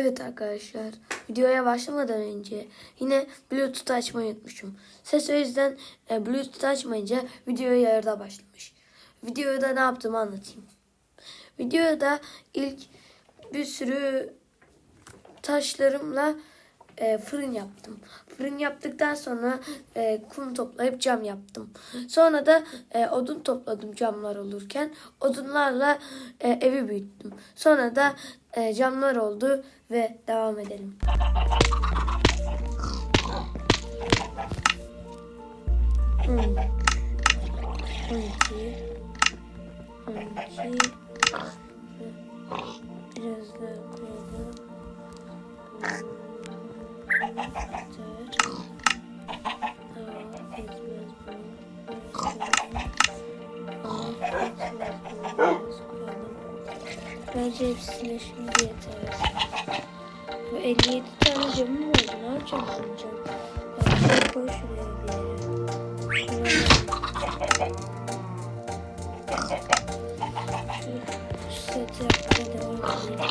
Evet arkadaşlar, videoya başlamadan önce yine Bluetooth açmayı unutmuşum. Ses o yüzden e, Bluetooth açmayınca video yarıda başlamış. Videoda ne yaptığımı anlatayım. Videoda ilk bir sürü taşlarımla e, fırın yaptım. Fırın yaptıktan sonra e, kum toplayıp cam yaptım. Sonra da e, odun topladım camlar olurken. Odunlarla e, evi büyüttüm. Sonra da e, camlar oldu ve devam edelim. Hmm. 12 12 Biraz daha koyalım. Bence hepsine şimdi yeter. Bu 57 tane camım oldu. Ne yapacağım ben cam? Ben şöyle koy şuraya bir yere. Şu set yapmaya devam edeyim.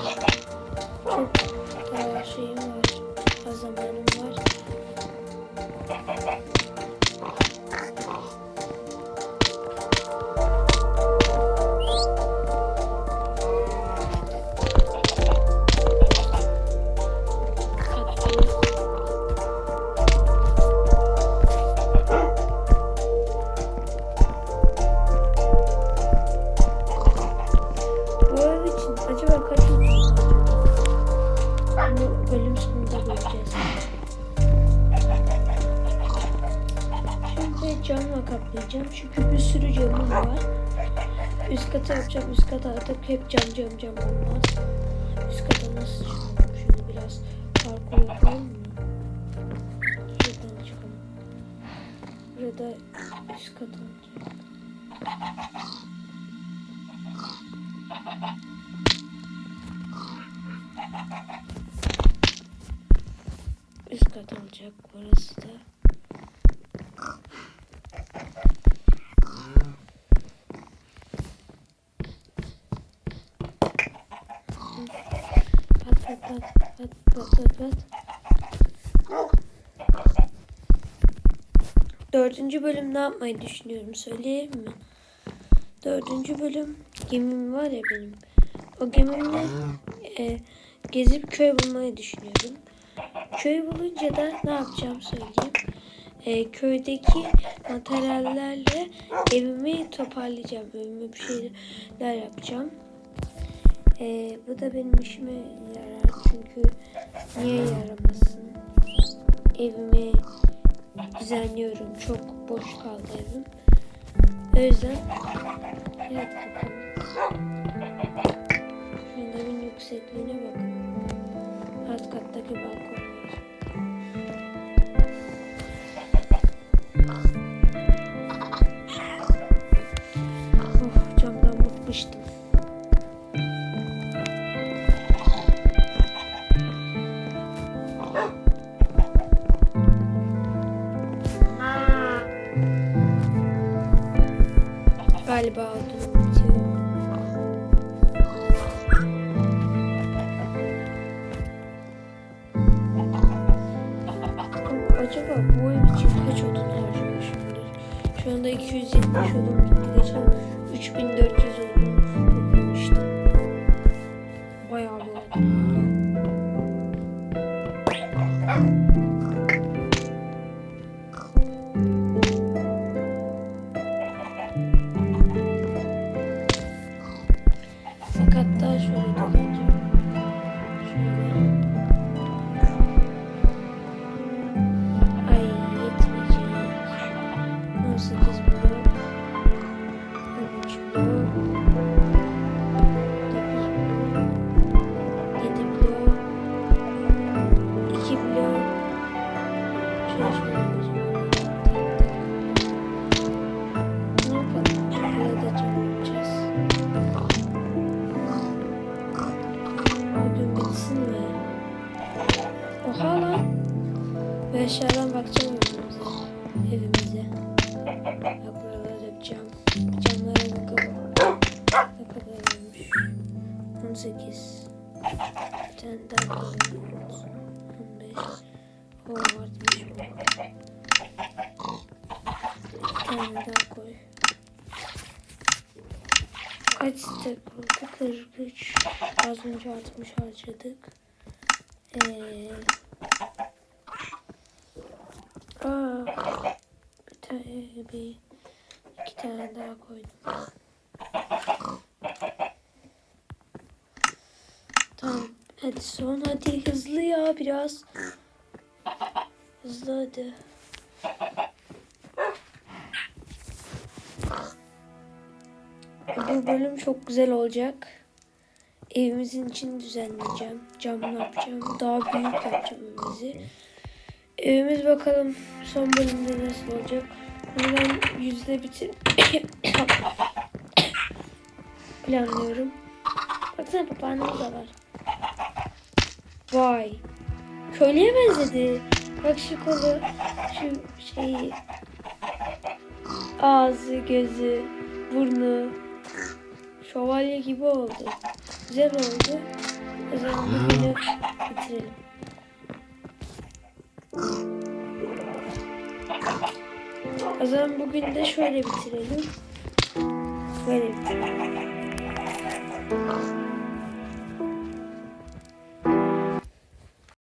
Camla kaplayacağım çünkü bir sürü camım var. Üst kata yapacağım. Üst kata artık hep cam cam cam olmaz. Üst kata nasıl çıkalım? Şöyle biraz parkur yapalım mı? Şuradan çıkalım. Burada üst kata olacak. Üst kat olacak burası da. Pat pat pat pat pat pat. Dördüncü bölüm ne yapmayı düşünüyorum söyleyeyim mi? Dördüncü bölüm gemim var ya benim. O gemimle e, gezip köy bulmayı düşünüyorum. Köy bulunca da ne yapacağım söyleyeyim. E, köydeki materyallerle evimi toparlayacağım. Evime bir şeyler yapacağım. E, bu da benim işime yarar. Çünkü niye yaramasın? Evimi düzenliyorum. Çok boş kaldı evim. O yüzden evet bakalım. Evin yüksekliğine bakın. Alt kattaki balkonlar. Bu ev için kaç odun harcamışımdır? Şu anda 270 odun gitti. Geçen 3400 odun toplamıştım. Bayağı bir. Aşağıdan bakacağım evimize. Evimize. Bak buralar hep cam. Camlara bakalım. Ne kadar olmuş? 18. Bir tane daha koyuyoruz. 15. O varmış. Bir tane daha koy. Kaç step oldu? 43. Az önce 60 harcadık. Ee, aa, bir bir iki tane daha koydum. Tamam. Hadi son hadi hızlı ya biraz. Hızlı hadi. Bu bölüm çok güzel olacak. Evimizin içini düzenleyeceğim. Camını yapacağım. Daha büyük yapacağım evimizi. Evimiz bakalım son bölümde nasıl olacak. Ben yüzde bitir planlıyorum. Baksana papağanımız da var. Vay. Köylüye benzedi. Bak şu kolu, şu şeyi. Ağzı, gözü, burnu. Şövalye gibi oldu. Güzel oldu. O zaman bugünü bitirelim. O zaman bugün de şöyle bitirelim. Böyle bitirelim.